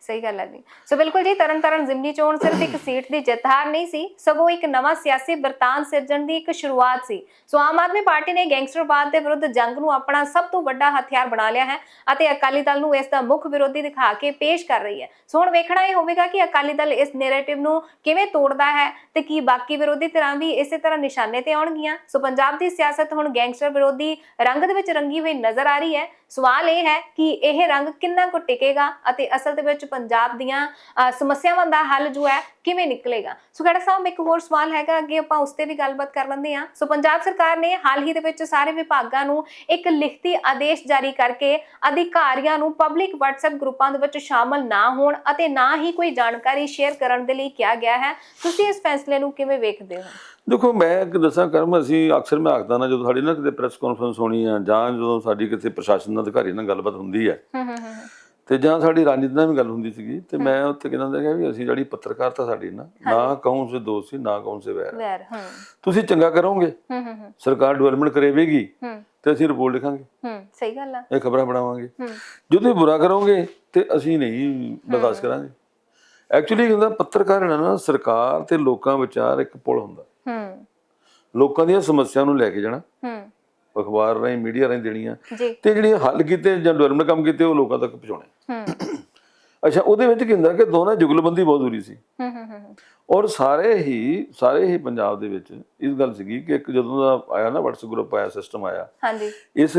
ਸਹੀ ਗੱਲ ਹੈ ਜੀ। ਸੋ ਬਿਲਕੁਲ ਜੀ ਤਰਨ ਤਾਰਨ ਜ਼ਿਮਨੀ ਚੋਣ ਸਿਰਫ ਇੱਕ ਸੀਟ ਦੀ ਜਿੱਤ ਨਹੀਂ ਸੀ, ਸਗੋਂ ਇੱਕ ਨਵਾਂ ਸਿਆਸੀ ਵਰਤਾਨ ਸਿਰਜਣ ਦੀ ਇੱਕ ਸ਼ੁਰੂਆਤ ਸੀ। ਸੋ ਆਮ ਆਦਮੀ ਪਾਰਟੀ ਨੇ ਗੈਂਗਸਟਰਵਾਦ ਦੇ ਵਿਰੁੱਧ ਜੰਗ ਨੂੰ ਆਪਣਾ ਸਭ ਤੋਂ ਵੱਡਾ ਹਥਿਆਰ ਬਣਾ ਲਿਆ ਹੈ ਅਤੇ ਅਕਾਲੀ ਦਲ ਨੂੰ ਇਸ ਦਾ ਮੁੱਖ ਵਿਰੋਧੀ ਦਿਖਾ ਕੇ ਪੇਸ਼ ਕਰ ਰਹੀ ਹੈ। ਸੋ ਹੁਣ ਵੇਖਣਾ ਇਹ ਹੋਵੇਗਾ ਕਿ ਅਕਾਲੀ ਦਲ ਇਸ ਨੈਰੇਟਿਵ ਨੂੰ ਕਿਵੇਂ ਤੋੜਦਾ ਹੈ ਤੇ ਕੀ ਬਾਕੀ ਵਿਰੋਧੀ ਧਿਰਾਂ ਵੀ ਇਸੇ ਤਰ੍ਹਾਂ ਨਿਸ਼ਾਨੇ ਤੇ ਆਉਣਗੀਆਂ। ਸੋ ਪੰਜਾਬ ਦੀ ਸਿਆਸਤ ਹੁਣ ਗੈਂਗਸਟਰ ਵਿਰੋਧੀ ਰੰਗ ਦੇ ਵਿੱਚ ਰੰਗੀ ਹੋਈ ਨਜ਼ਰ ਆ ਰਹੀ ਹੈ। ਸਵਾਲ ਇਹ ਹੈ ਕਿ ਇਹ ਰੰਗ ਕਿੰਨਾ ਕੁ ਟਿਕੇਗਾ ਅਤੇ ਅਸਲ ਦੇ ਵਿੱਚ ਪੰਜਾਬ ਦੀਆਂ ਸਮੱਸਿਆਵਾਂ ਦਾ ਹੱਲ ਜੋ ਹੈ ਕਿਵੇਂ ਨਿਕਲੇਗਾ? ਸੋ ਖੜਾ ਸਾਹਿਬ ਇੱਕ ਹੋਰ ਸਵਾਲ ਹੈਗਾ ਅੱਗੇ ਆਪਾਂ ਉਸ ਤੇ ਵੀ ਗੱਲਬਾਤ ਕਰ ਲੈਂਦੇ ਹਾਂ। ਸੋ ਪੰਜਾਬ ਸਰਕਾਰ ਨੇ ਹਾਲ ਹੀ ਦੇ ਵਿੱਚ ਸਾਰੇ ਵਿਭਾਗਾਂ ਨੂੰ ਇੱਕ ਲਿਖਤੀ ਆਦੇਸ਼ ਜਾਰੀ ਕਰਕੇ ਅਧਿਕਾਰੀਆਂ ਨੂੰ ਪਬਲਿਕ WhatsApp ਗਰੁੱਪਾਂ ਦੇ ਵਿੱਚ ਸ਼ਾਮਲ ਨਾ ਹੋਣ ਅਤੇ ਨਾ ਹੀ ਕੋਈ ਜਾਣਕਾਰੀ ਸ਼ੇਅਰ ਕਰਨ ਦੇ ਲਈ ਕਿਹਾ ਗਿਆ ਹੈ। ਤੁਸੀਂ ਇਸ ਫੈਸਲੇ ਨੂੰ ਕਿਵੇਂ ਵੇਖਦੇ ਹੋ? ਦੇਖੋ ਮੈਂ ਇੱਕ ਦੱਸਾਂ ਕਰਮ ਅਸੀਂ ਅਕਸਰ ਮੈਂ ਆਖਦਾ ਨਾ ਜਦੋਂ ਸਾਡੀ ਨਾ ਕਿਤੇ ਪ੍ਰੈਸ ਕਾਨਫਰੰਸ ਹੋਣੀ ਆ ਜਾਂ ਜਦੋਂ ਸਾਡੀ ਕਿਤੇ ਪ੍ਰਸ਼ਾਸਨ ਅਧਿਕਾਰੀ ਨਾਲ ਗੱਲਬਾਤ ਹੁੰਦੀ ਹੈ ਹੂੰ ਹੂੰ ਹੂੰ। ਤੇ ਜਾਂ ਸਾਡੀ ਰਾਜਨੀਤੀ ਨਾਲ ਵੀ ਗੱਲ ਹੁੰਦੀ ਸੀਗੀ ਤੇ ਮੈਂ ਉੱਥੇ ਕਹਿੰਦਾ ਹੁੰਦਾ ਕਿ ਅਸੀਂ ਜਿਹੜੀ ਪੱਤਰਕਾਰਤਾ ਸਾਡੀ ਨਾ ਨਾ ਕੌਣ ਸੇ ਦੋਸਤ ਸੀ ਨਾ ਕੌਣ ਸੇ ਵੈਰ ਵੈਰ ਹੂੰ ਤੁਸੀਂ ਚੰਗਾ ਕਰੋਗੇ। ਹੂੰ ਹੂੰ ਹੂੰ ਸਰਕਾਰ ਡਿਵੈਲਪਮੈਂਟ ਕਰੇਵੇਗੀ ਹੂੰ ਤੇ ਅਸੀਂ ਰਿਪੋਰਟ ਲਿਖਾਂਗੇ। ਹੂੰ ਸਹੀ ਗੱਲ ਆ। ਇਹ ਖਬਰਾਂ ਬਣਾਵਾਂਗੇ। ਹੂੰ ਜਦੋਂ ਇਹ ਬੁਰਾ ਕਰੋਗੇ ਤੇ ਅਸੀਂ ਨਹੀਂ ਬਰਦਾਸ਼ਤ ਕਰਾਂਗੇ। ਐਕਚੁਅਲੀ ਹੁੰਦਾ ਪੱਤਰਕਾਰ ਨਾ ਸਰਕਾਰ ਤੇ ਲੋਕਾਂ ਵਿਚਾਰ ਇੱਕ ਪੁਲ ਹੁੰਦਾ। ਹੂੰ ਲੋਕਾਂ ਦੀਆਂ ਸਮੱਸਿਆਵਾਂ ਨੂੰ ਲੈ ਕੇ ਜਾਣਾ। ਹੂੰ ਅਖਬਾਰ ਰਾਹੀਂ ਮੀਡੀਆ ਰਾਹੀਂ ਦੇਣੀਆਂ। ਤੇ ਜਿਹੜੀਆਂ ਹੱਲ ਕੀਤੇ ਜਾਂ ਡਿਵੈਲਪਮੈਂਟ ਕੰਮ ਕੀਤੇ ਉਹ ਲੋਕਾਂ ਤੱਕ ਪਹੁੰਚਾਉਣੇ। ਹੂੰ। ਅੱਛਾ ਉਹਦੇ ਵਿੱਚ ਕੀ ਹੁੰਦਾ ਕਿ ਦੋਨਾਂ ਜੁਗਲਬੰਦੀ ਬਹੁਤ ਜ਼ਰੂਰੀ ਸੀ। ਹੂੰ ਹੂੰ ਹੂੰ ਔਰ ਸਾਰੇ ਹੀ ਸਾਰੇ ਹੀ ਪੰਜਾਬ ਦੇ ਵਿੱਚ ਇਸ ਗੱਲ ਸੀਗੀ ਕਿ ਇੱਕ ਜਦੋਂ ਦਾ ਆਇਆ ਨਾ WhatsApp ਗਰੁੱਪ ਆਇਆ ਸਿਸਟਮ ਆਇਆ। ਹਾਂਜੀ। ਇਸ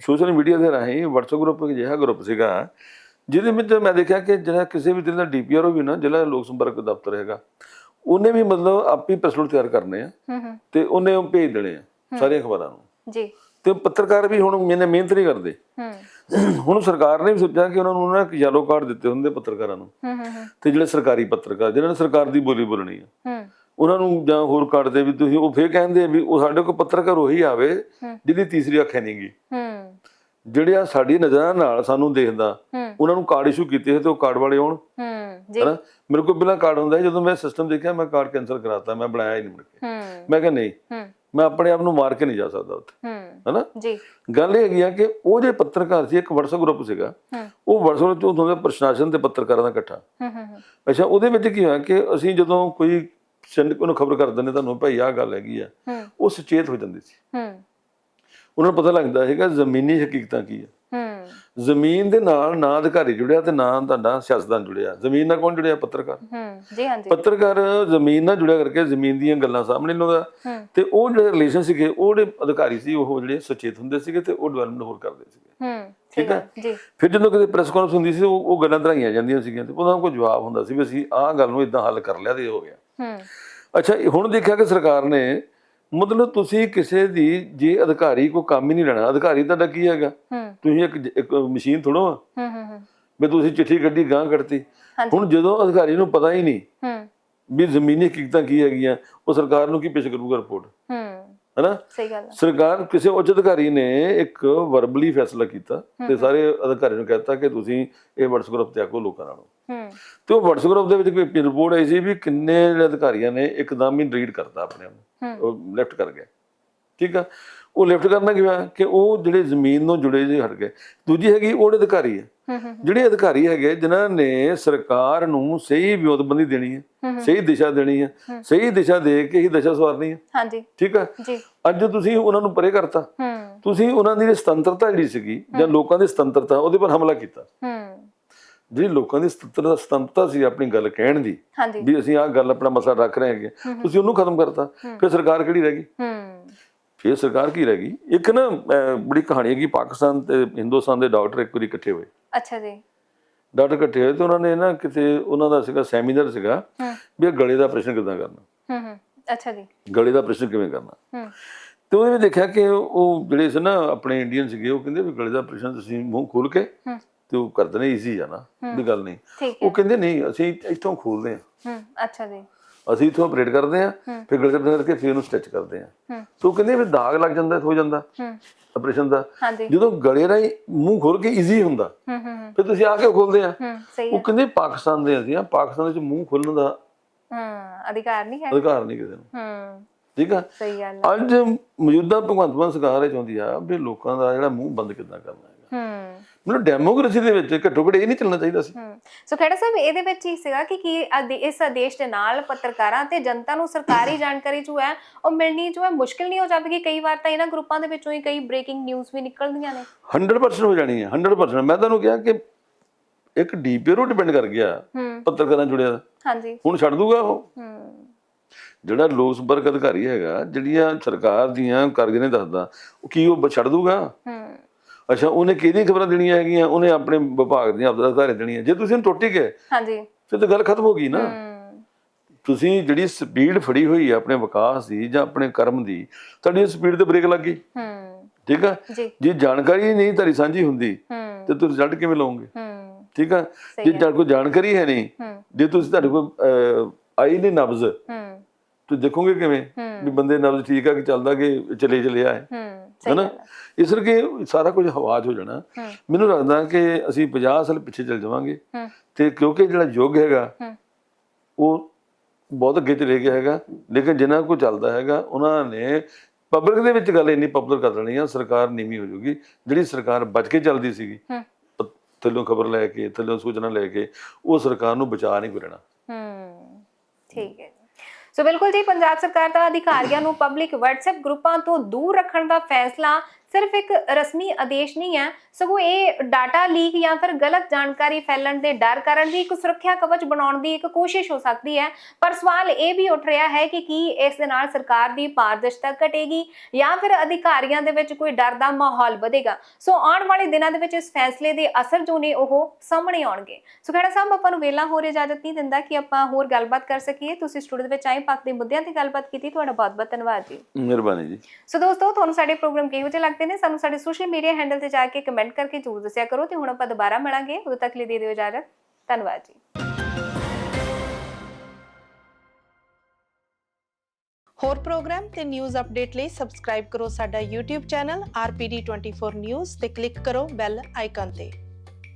ਸੋਸ਼ਲ ਮੀਡੀਆ ਦੇ ਰਾਹੀਂ WhatsApp ਗਰੁੱਪ ਇੱਕ ਅਜਿਹਾ ਗਰੁੱਪ ਸੀਗਾ ਜਿਹਦੇ ਵਿੱਚ ਮੈਂ ਦੇਖਿਆ ਕਿ ਜਿਹੜਾ ਕਿਸੇ ਵੀ ਜ਼ਿਲ੍ਹੇ ਦਾ ਡੀਪੀਆਰਓ ਵੀ ਨਾ ਜ਼ਿਲ੍ਹਾ ਲੋਕ ਸੰਪਰਕ ਦਫ਼ਤਰ ਹੈਗਾ। ਉਹਨੇ ਵੀ ਮਤਲਬ ਆਪੀ ਪਰਸਨਲ ਤਿਆਰ ਕਰਨੇ ਆ ਤੇ ਉਹਨੇ ਉਹ ਭੇਜ ਦੇਣੇ ਆ ਸਾਰੀਆਂ ਖਬਰਾਂ ਨੂੰ। ਜੀ। ਤੇ ਪੱਤਰਕਾਰ ਵੀ ਹੁਣ ਮੈਨੇ ਮਿਹਨਤ ਨਹੀਂ ਕਰਦੇ। ਹੂੰ। ਹੁਣ ਸਰਕਾਰ ਨੇ ਵੀ ਸੋਚਿਆ ਕਿ ਉਹਨਾਂ ਨੂੰ ਨਾ ਇੱਕ ਯੈਲੋ ਕਾਰਡ ਦਿੱਤੇ ਹੁੰਦੇ ਪੱਤਰਕਾਰਾਂ ਨੂੰ। ਹੂੰ ਹੂੰ ਹੂੰ, ਤੇ ਜਿਹੜੇ ਸਰਕਾਰੀ ਪੱਤਰਕਾਰ ਜਿਨ੍ਹਾਂ ਨੇ ਸਰਕਾਰ ਦੀ ਬੋਲੀ ਬੋਲਣੀ ਆ। ਹੂੰ। ਉਹਨਾਂ ਨੂੰ ਜਾਂ ਹੋਰ ਕਾਰਡ ਦੇ ਵੀ ਤੁਸੀਂ ਉਹ ਫੇਰ ਕਹਿੰਦੇ ਆ ਵੀ ਉਹ ਸਾਡੇ ਕੋਲ ਪੱਤਰਕਾਰ ਉਹੀ ਆਵੇ। ਜਿਹਦੀ ਤੀਸਰੀ ਅੱਖ ਹੈ ਨਹੀਂਗੀ ਹੂੰ। ਜਿਹੜੇ ਆ ਸਾਡੀ ਨਜ਼ਰਾਂ ਨਾਲ ਸਾਨੂੰ ਦੇਖਦਾ ਉਹਨਾਂ ਨੂੰ ਕਾਰਡ ਇਸ਼ੂ ਕੀਤੇ ਤੇ ਉਹ ਕਾਰਡ ਵਾਲੇ ਆਉਣ। ਹੂੰ ਜੀ। ਮੇਰੇ ਕੋਲ ਪਹਿਲਾਂ ਕਾਰਡ ਹੁੰਦਾ ਜਦੋਂ ਮੈਂ ਸਿਸਟਮ ਦੇਖਿਆ ਮੈਂ ਕਾਰਡ ਕੈਨਸਲ ਕਰਾਤਾ ਮੈਂ ਬਣਾਇਆ ਹੀ ਨਹੀਂ ਮੁੜ ਕੇ। ਹੂੰ। ਮੈਂ ਕਿਹਾ ਨਹੀਂ। ਹੂੰ। ਮੈਂ ਆਪਣੇ ਆਪ ਨੂੰ ਮਾਰ ਕੇ ਨਹੀਂ ਜਾ ਸਕਦਾ ਉੱਥੇ। ਹਨਾ? ਜੀ। ਗੱਲ ਇਹ ਹੈਗੀ ਆ ਕਿ ਉਹ ਜੇ ਪੱਤਰਕਾਰ ਸੀ ਇੱਕ WhatsApp ਗਰੁੱਪ ਸੀਗਾ ਉਹ WhatsApp ਤੋਂ ਹੁੰਦਾ ਪ੍ਰਸ਼ਾਸਨ ਤੇ ਪੱਤਰਕਾਰਾਂ ਦਾ ਇਕੱਠਾ। ਹੂੰ ਹੂੰ ਹੂੰ, ਅੱਛਾ ਉਹਦੇ ਵਿੱਚ ਕੀ ਹੋਇਆ ਕਿ ਅਸੀਂ ਜਦੋਂ ਕੋਈ ਸਿੰਡਿਕ ਨੂੰ ਖਬਰ ਕਰ ਦਿੰਦੇ ਤੁਹਾਨੂੰ ਭਾਈ ਆਹ ਗੱਲ ਹੈਗੀ ਆ। ਉਹ ਸੁਚੇਤ ਹੋ ਜਾਂਦੀ ਸੀ। ਹੂੰ। ਉਹਨਾਂ ਨੂੰ ਪਤਾ ਲੱਗਦਾ ਹੈਗਾ ਜ਼ਮੀਨੀ ਹਕੀਕਤਾਂ ਕੀ ਆ। ਜ਼ਮੀਨ ਦੇ ਨਾਲ ਨਾ ਅਧਿਕਾਰੀ ਜੁੜਿਆ ਤੇ ਨਾ ਤੁਹਾਡਾ ਸਿਆਸਤਦਾਨ ਜੁੜਿਆ। ਜ਼ਮੀਨ ਨਾਲ ਕੌਣ ਜੁੜਿਆ? ਪੱਤਰਕਾਰ। ਹੂੰ ਜੀ ਹਾਂਜੀ। ਪੱਤਰਕਾਰ ਜ਼ਮੀਨ ਨਾਲ ਜੁੜਿਆ ਕਰਕੇ ਜ਼ਮੀਨ ਦੀਆਂ ਗੱਲਾਂ ਸਾਹਮਣੇ ਲਾਉਂਦਾ ਤੇ ਉਹ ਜਿਹੜੇ ਰਿਲੇਸ਼ਨ ਸੀਗੇ ਉਹ ਜਿਹੜੇ ਅਧਿਕਾਰੀ ਸੀ ਉਹ ਜਿਹੜੇ ਸੁਚੇਤ ਹੁੰਦੇ ਸੀਗੇ ਤੇ ਉਹ ਡਿਵੈਲਪਮੈਂਟ ਹੋਰ ਕਰਦੇ ਸੀਗੇ। ਹੂੰ ਠੀਕ ਹੈ ਜੀ। ਫਿਰ ਜਦੋਂ ਕਿਤੇ ਪ੍ਰੈਸ ਕਾਨਫਰੰਸ ਹੁੰਦੀ ਸੀ ਉਹ ਉਹ ਗੱਲਾਂ ਧਰਾਈਆਂ ਜਾਂਦੀਆਂ ਸੀਗੀਆਂ ਤੇ ਉਹਦਾ ਕੋਈ ਜਵਾਬ ਹੁੰਦਾ ਸੀ ਵੀ ਅਸੀਂ ਆਹ ਗੱਲ ਨੂੰ ਇਦਾਂ ਹੱਲ ਕਰ ਲਿਆ ਤੇ ਹੋ ਗਿਆ। ਹੂੰ। ਅੱਛਾ ਹੁਣ ਦੇਖਿਆ ਕਿ ਸਰਕਾਰ ਨੇ ਮਤਲਬ ਤੁਸੀਂ ਕਿਸੇ ਦੀ ਜੇ ਅਧਿਕਾਰੀ ਕੋ ਕੰਮ ਹੀ ਨਹੀਂ ਲੈਣਾ ਅਧਿਕਾਰੀ ਤੁਹਾਡਾ ਕੀ ਹੈਗਾ? ਤੁਸੀਂ ਇੱਕ ਇੱਕ ਮਸ਼ੀਨ ਥੋੜੋ ਆ ਹੂੰ ਹੂੰ ਹੂੰ। ਵੀ ਤੁਸੀਂ ਚਿੱਠੀ ਕੱਢੀ ਗਾਂ ਕੱਢਤੀ। ਹੁਣ ਜਦੋਂ ਅਧਿਕਾਰੀ ਨੂੰ ਪਤਾ ਹੀ ਨਹੀਂ ਹੂੰ। ਵੀ ਜ਼ਮੀਨੀ ਹਕੀਕਤਾਂ ਕੀ ਹੈਗੀਆਂ ਉਹ ਸਰਕਾਰ ਨੂੰ ਕੀ ਪੇਸ਼ ਕਰੂਗਾ ਰਿਪੋਰਟ? ਹੂੰ। ਹੈਨਾ? ਸਹੀ ਗੱਲ ਹੈ ਸਰਕਾਰ ਕਿਸੇ ਉੱਚ ਅਧਿਕਾਰੀ ਨੇ ਇੱਕ ਵਰਬਲੀ ਫੈਸਲਾ ਕੀਤਾ ਤੇ ਸਾਰੇ ਅਧਿਕਾਰੀ ਨੂੰ ਕਹਿਤਾ ਕਿ ਤੁਸੀਂ ਇਹ WhatsApp ਗਰੁੱਪ ਤੇ ਆਕੋ ਲੋਕਾਂ ਨਾਲ। ਹੂੰ। ਤੇ ਉਹ WhatsApp ਗਰੁੱਪ ਦੇ ਵਿੱਚ ਕੋਈ ਰਿਪੋਰਟ ਆਈ ਸੀ ਵੀ ਕਿੰਨੇ ਅਧਿਕਾਰੀਆਂ ਨੇ ਇੱਕਦਮ ਹੀ ਡਿਲੀਟ ਕਰਤਾ ਆਪਣੇ ਆਪ ਨੂੰ। ਲੈਫਟ ਕਰ ਗਏ। ਠੀਕ ਆ? ਉਹ ਲੈਫਟ ਕਰਨਾ ਕੀ ਹੋਇਆ ਕਿ ਉਹ ਜਿਹੜੇ ਜ਼ਮੀਨ ਨੂੰ ਜੁੜੇ ਜਿਹੇ ਹਟ ਗਏ। ਦੂਜੀ ਹੈਗੀ ਉਹ ਅਧਿਕਾਰੀ ਹੈ ਜਿਹੜੇ ਅਧਿਕਾਰੀ ਹੈਗੇ ਜਿਨ੍ਹਾਂ ਨੇ ਸਰਕਾਰ ਨੂੰ ਸਹੀ ਵਿਉਂਤਬੰਦੀ ਦੇਣੀ ਹੈ ਸਹੀ ਦਿਸ਼ਾ ਦੇਣੀ ਹੈ। ਸਹੀ ਦਿਸ਼ਾ ਦੇ ਕੇ ਹੀ ਦਿਸ਼ਾ ਸਵਾਰਨੀ ਹੈ ਹਾਂਜੀ। ਠੀਕ ਆ? ਜੀ। ਅੱਜ ਤੁਸੀਂ ਉਹਨਾਂ ਨੂੰ ਪਰੇ ਕਰਤਾ। ਤੁਸੀਂ ਉਹਨਾਂ ਦੀ ਸੁਤੰਤਰਤਾ ਜਿਹੜੀ ਸੀਗੀ ਜਾਂ ਲੋਕਾਂ ਦੀ ਸੁਤੰਤਰਤਾ ਉਹਦੇ ਪਰ ਹਮਲਾ ਕੀਤਾ। ਹੂੰ। ਜਿਹੜੀ ਲੋਕਾਂ ਦੀ ਸੁਤੰਤਰਤਾ ਸੁਤੰਤਰਤਾ ਸੀ ਆਪਣੀ ਗੱਲ ਕਹਿਣ ਦੀ ਵੀ ਅਸੀਂ ਆਹ ਗੱਲ ਆਪਣਾ ਮਸਲਾ ਰੱਖ ਰਹੇ ਹੈਗੇ। ਤੁਸੀਂ ਉਹਨੂੰ ਖਤਮ ਕਰਤਾ ਫਿਰ ਸਰਕਾਰ ਕਿਹੜੀ ਰਹਿ ਗਈ? ਫਿਰ ਸਰਕਾਰ ਕੀ ਰਹਿ ਗਈ? ਇੱਕ ਨਾ ਬੜੀ ਕਹਾਣੀ ਹੈਗੀ ਪਾਕਿਸਤਾਨ ਤੇ ਹਿੰਦੁਸਤਾਨ ਦੇ ਡਾਕਟਰ ਇੱਕ ਵਾਰੀ ਇਕੱਠੇ ਹੋਏ। ਅੱਛਾ ਜੀ। ਡਾਕਟਰ ਇਕੱਠੇ ਹੋਏ ਤੇ ਉਹਨਾਂ ਨੇ ਨਾ ਕਿਤੇ ਉਹਨਾਂ ਦਾ ਸੀਗਾ ਸੈਮੀਨਾਰ ਸੀਗਾ ਵੀ ਗਲੇ ਦਾ ਆਪਰੇਸ਼ਨ ਕਿੱਦਾਂ ਕਰਨਾ? ਹੂੰ ਹੂੰ। ਅੱਛਾ ਜੀ। ਗਲੇ ਦਾ ਆਪਰੇਸ਼ਨ ਕਿਵੇਂ ਕਰਨਾ? ਹੂੰ। ਤੇ ਉਹਦੇ ਵਿੱਚ ਦੇਖਿਆ ਕਿ ਉਹ ਜਿਹੜੇ ਸੀ ਨਾ ਆਪਣੇ ਇੰਡੀਅਨ ਸੀਗੇ ਉਹ ਕਹਿੰਦੇ ਵੀ ਗਲੇ ਦਾ ਆਪਰੇਸ਼ਨ ਤੁਸੀਂ ਮੂੰਹ ਖੋਲ ਕੇ ਹੂੰ। ਤੇ ਉਹ ਕਰ ਦੇਣਾ ਈਜ਼ੀ ਆ ਨਾ ਵੀ ਗੱਲ ਨਹੀਂ। ਉਹ ਹੈ। ਕਹਿੰਦੇ ਨਹੀਂ ਅਸੀਂ ਇੱਥੋਂ ਖੋਲਦੇ ਆ ਹੂੰ ਅੱਛਾ ਜੀ। ਅਸੀਂ ਇੱਥੋਂ ਆਪਰੇਟ ਕਰਦੇ ਆ ਹੂੰ। ਫਿਰ ਗਲੇ ਦਾ ਕਰਕੇ ਫਿਰ ਉਹਨੂੰ ਸਟਿਚ ਕਰਦੇ ਆ ਹੂੰ। ਸੋ ਕਹਿੰਦੇ ਵੀ ਦਾਗ ਲੱਗ ਜਾਂਦਾ ਹੋ ਜਾਂਦਾ। ਹੂੰ। ਆਪਰੇਸ਼ਨ ਦਾ। ਜਦੋਂ ਗਲੇ ਰਾਹੀਂ ਮੂੰਹ ਖੋਲ ਕੇ ਈਜ਼ੀ ਹੁੰਦਾ ਹੂੰ ਹੂੰ ਹੂੰ, ਫਿਰ ਤੁਸੀਂ ਆ ਕੇ ਖੋਲਦੇ ਆ ਹੂੰ ਉਹ ਹੈ ਕਹਿੰਦੇ ਪਾਕਿਸਤਾਨ ਦੇ ਅਸੀਂ ਆ ਪਾਕਿਸਤਾਨ ਵਿੱਚ ਮੂੰਹ ਖੋਲਣ ਦਾ ਹੂੰ ਅਧਿਕਾਰ ਨਹੀਂ ਹੈ। ਅਧਿਕਾਰ ਨਹੀਂ ਕਿਸੇ ਨੂੰ। ਹੂੰ। ਠੀਕ ਆ? ਸਹੀ ਗੱਲ ਹੈ ਅੱਜ ਮੌਜੂਦਾ ਭਗਵੰਤ ਮਾਨ ਸਰਕਾਰ ਇਹ ਚਾਹੁੰਦੀ ਆ ਵੀ ਲੋਕਾਂ ਦਾ ਜਿਹੜਾ ਮੂੰਹ ਬੰਦ ਕਿੱਦਾਂ ਕਰਨਾ ਹੈਗਾ। ਹੂੰ। ਮੈਨੂੰ ਡੈਮੋਕ੍ਰੇਸੀ ਦੇ ਵਿੱਚ ਘੱਟੋ ਘੱਟ ਇਹ ਨਹੀਂ ਚੱਲਣਾ ਚਾਹੀਦਾ ਸੀ। ਸੋ ਖੇੜਾ ਸਾਹਿਬ ਇਹਦੇ ਵਿੱਚ ਹੀ ਸੀਗਾ ਕਿ ਕੀ ਇਸ ਆਦੇਸ਼ ਦੇ ਨਾਲ ਪੱਤਰਕਾਰਾਂ ਤੇ ਜਨਤਾ ਨੂੰ ਸਰਕਾਰੀ ਜਾਣਕਾਰੀ ਜੋ ਹੈ ਉਹ ਮਿਲਣੀ ਜੋ ਹੈ ਮੁਸ਼ਕਿਲ ਨਹੀਂ ਹੋ ਜਾਵੇਗੀ ਕਈ ਵਾਰ ਤਾਂ ਇਹਨਾਂ ਗਰੁੱਪਾਂ ਦੇ ਵਿੱਚੋਂ ਹੀ ਕਈ ਬ੍ਰੇਕਿੰਗ ਨਿਊਜ਼ ਵੀ ਨਿਕਲਦੀਆਂ ਨੇ। 100% ਹੋ ਜਾਣੀ ਹੈ 100% ਮੈਂ ਤੁਹਾਨੂੰ ਕਿਹਾ ਕਿ ਇੱਕ ਡੀਪੀਓ ਡਿਪੈਂਡ ਕਰ ਗਿਆ ਪੱਤਰਕਾਰਾਂ ਜੁੜਿਆ ਹਾਂਜੀ। ਹੁਣ ਛੱਡ ਦੂਗਾ ਉਹ। ਜਿਹੜਾ ਲੋਕ ਸੰਪਰਕ ਅਧਿਕਾਰੀ ਹੈਗਾ ਜਿਹੜੀਆਂ ਸਰਕਾਰ ਦੀਆਂ ਕਾਰਜ ਨੇ ਦੱਸਦਾ ਉਹ ਕੀ ਉਹ ਛੱਡ ਦੂਗਾ? ਅੱਛਾ ਉਹਨੇ ਕਿਹਦੀਆਂ ਖਬਰਾਂ ਦੇਣੀਆਂ ਹੈਗੀਆਂ? ਉਹਨੇ ਆਪਣੇ ਵਿਭਾਗ ਦੀਆਂ ਆਪਦਾ ਅਧਿਕਾਰੀ ਦੇਣੀਆਂ। ਜੇ ਤੁਸੀਂ ਟੁੱਟ ਗਏ ਹਾਂਜੀ। ਫਿਰ ਤਾਂ ਗੱਲ ਖਤਮ ਹੋ ਗਈ ਨਾ। ਤੁਸੀਂ ਜਿਹੜੀ ਸਪੀਡ ਫੜੀ ਹੋਈ ਹੈ ਆਪਣੇ ਵਿਕਾਸ ਦੀ ਜਾਂ ਆਪਣੇ ਕਰਮ ਦੀ ਤੁਹਾਡੀ ਸਪੀਡ ਤੇ ਬ੍ਰੇਕ ਲੱਗ ਗਈ। ਹੂੰ। ਠੀਕ ਆ? ਜੀ। ਜਾਣਕਾਰੀ ਨਹੀਂ ਤੁਹਾਡੀ ਸਾਂਝੀ ਹੁੰਦੀ ਤੇ ਤੁਸੀਂ ਰਿਜ਼ਲਟ ਕਿਵੇਂ ਲਓਗੇ? ਹੂੰ। ਠੀਕ ਆ? ਜੇ। ਤੁਹਾਡੇ ਕੋਲ ਜਾਣਕਾਰੀ ਹੈ ਨਹੀਂ ਜੇ ਤੁਸੀਂ ਤੁਹਾਡੇ ਕੋਲ ਆਈ ਨਹੀਂ ਨਬਜ਼ ਹੂੰ। ਤੁਸੀਂ ਦੇਖੋਗੇ ਕਿਵੇਂ? ਵੀ ਬੰਦੇ ਨਬਜ਼ ਠੀਕ ਆ ਕਿ ਚੱਲਦਾ ਕਿ ਚਲੇ ਚਲਿਆ ਹੈ ਹੂੰ। ਹੈਨਾ। ਇਸ ਕਰਕੇ ਸਾਰਾ ਕੁਝ ਹਵਾਜ ਹੋ ਜਾਣਾ। ਮੈਨੂੰ ਲੱਗਦਾ ਕਿ ਅਸੀਂ 50 ਸਾਲ ਪਿੱਛੇ ਚਲ ਜਾਵਾਂਗੇ। ਤੇ ਕਿਉਂਕਿ ਜਿਹੜਾ ਯੁੱਗ ਹੈਗਾ ਉਹ ਬਹੁਤ ਅੱਗੇ ਚਲੇ ਗਿਆ ਹੈਗਾ। ਲੇਕਿਨ ਜਿਨ੍ਹਾਂ ਕੋ ਚੱਲਦਾ ਹੈਗਾ ਉਹਨਾਂ ਨੇ ਪਬਲਿਕ ਦੇ ਵਿੱਚ ਗੱਲ ਇੰਨੀ ਪਪੂਲਰ ਕਰ ਦੇਣੀ ਆ ਸਰਕਾਰ ਨੀਵੀਂ ਹੋ ਜਾਊਗੀ। ਜਿਹੜੀ ਸਰਕਾਰ ਬਚ ਕੇ ਚੱਲਦੀ ਸੀਗੀ ਥੱਲੋਂ ਖਬਰ ਲੈ ਕੇ ਥੱਲੋਂ ਸੂਚਨਾ ਲੈ ਕੇ ਉਹ ਸਰਕਾਰ ਨੂੰ ਬਚਾ ਨਹੀਂ ਕਰਨਾ ਹੂੰ। ਠੀਕ ਹੈ। ਸੋ ਬਿਲਕੁਲ ਜੀ, ਪੰਜਾਬ ਸਰਕਾਰ ਦਾ ਅਧਿਕਾਰੀਆਂ ਨੂੰ ਪਬਲਿਕ WhatsApp ਗਰੁੱਪਾਂ ਤੋਂ ਦੂਰ ਰੱਖਣ ਦਾ ਫੈਸਲਾ ਸਿਰਫ ਇੱਕ ਰਸਮੀ ਆਦੇਸ਼ ਨਹੀਂ ਹੈ ਸਗੋਂ ਇਹ ਡਾਟਾ ਲੀਕ ਜਾਂ ਫਿਰ ਗਲਤ ਜਾਣਕਾਰੀ ਫੈਲਣ ਦੇ ਡਰ ਕਾਰਨ ਵੀ ਇੱਕ ਸੁਰੱਖਿਆ ਕਵਚ ਬਣਾਉਣ ਦੀ ਇੱਕ ਕੋਸ਼ਿਸ਼ ਹੋ ਸਕਦੀ ਹੈ। ਪਰ ਸਵਾਲ ਇਹ ਵੀ ਉੱਠ ਰਿਹਾ ਹੈ ਕਿ ਕੀ ਇਸ ਦੇ ਨਾਲ ਸਰਕਾਰ ਦੀ ਪਾਰਦਰਸ਼ਤਾ ਘਟੇਗੀ ਜਾਂ ਫਿਰ ਅਧਿਕਾਰੀਆਂ ਦੇ ਵਿੱਚ ਕੋਈ ਡਰ ਦਾ ਮਾਹੌਲ ਵਧੇਗਾ। ਸੋ ਆਉਣ ਵਾਲੇ ਦਿਨਾਂ ਦੇ ਵਿੱਚ ਇਸ ਫੈਸਲੇ ਦੇ ਅਸਰ ਜੋ ਨੇ ਉਹ ਸਾਹਮਣੇ ਆਉਣਗੇ। ਸੋ ਖੜਾ ਸਾਹਿਬ ਆਪਾਂ ਨੂੰ ਵੇਲਾ ਹੋਰ ਇਜਾਜ਼ਤ ਨਹੀਂ ਦਿੰਦਾ ਕਿ ਆਪਾਂ ਹੋਰ ਗੱਲਬਾਤ ਕਰ ਸਕੀਏ। ਤੁਸੀਂ ਸਟੂਡੀਓ ਦੇ ਵਿੱਚ ਆਏ ਪੱਕ ਦੇ ਮੁੱਦਿਆਂ ਤੇ ਗੱਲਬਾਤ ਕੀਤੀ। ਤੁਹਾਡਾ ਬਹੁਤ ਬਹੁਤ ਧੰਨਵਾਦ ਜੀ। ਮਿਹਰਬਾਨੀ ਜੀ। ਸੋ ਦੋਸਤੋ ਤੁਹਾਨੂੰ ਸਾਡੇ ਪ੍ਰੋਗਰਾਮ ਕਿਹੋ ਜਿਹੇ ਲੱਗਦੇ ਨੇ ਸਾਨੂੰ ਸਾਡੇ ਸੋਸ਼ਲ ਮੀਡੀਆ ਹੈਂਡਲ ਤੇ ਜਾ ਕੇ ਕਮੈਂਟ ਕਰਕੇ ਜ਼ਰੂਰ ਦੱਸਿਆ ਕਰੋ ਤੇ ਹੁਣ ਆਪਾਂ ਦੁਬਾਰਾ ਮਿਲਾਂਗੇ। ਉਦੋਂ ਤੱਕ ਲਈ ਦੇ ਦਿਓ ਇਜਾਜ਼ਤ। ਧੰਨਵਾਦ ਜੀ। ਹੋਰ ਪ੍ਰੋਗਰਾਮ ਤੇ ਨਿਊਜ਼ ਅਪਡੇਟ ਲਈ ਸਬਸਕ੍ਰਾਈਬ ਕਰੋ ਸਾਡਾ YouTube ਚੈਨਲ RPD24 News ਤੇ ਕਲਿੱਕ ਕਰੋ ਬੈਲ ਆਈਕਨ ਤੇ।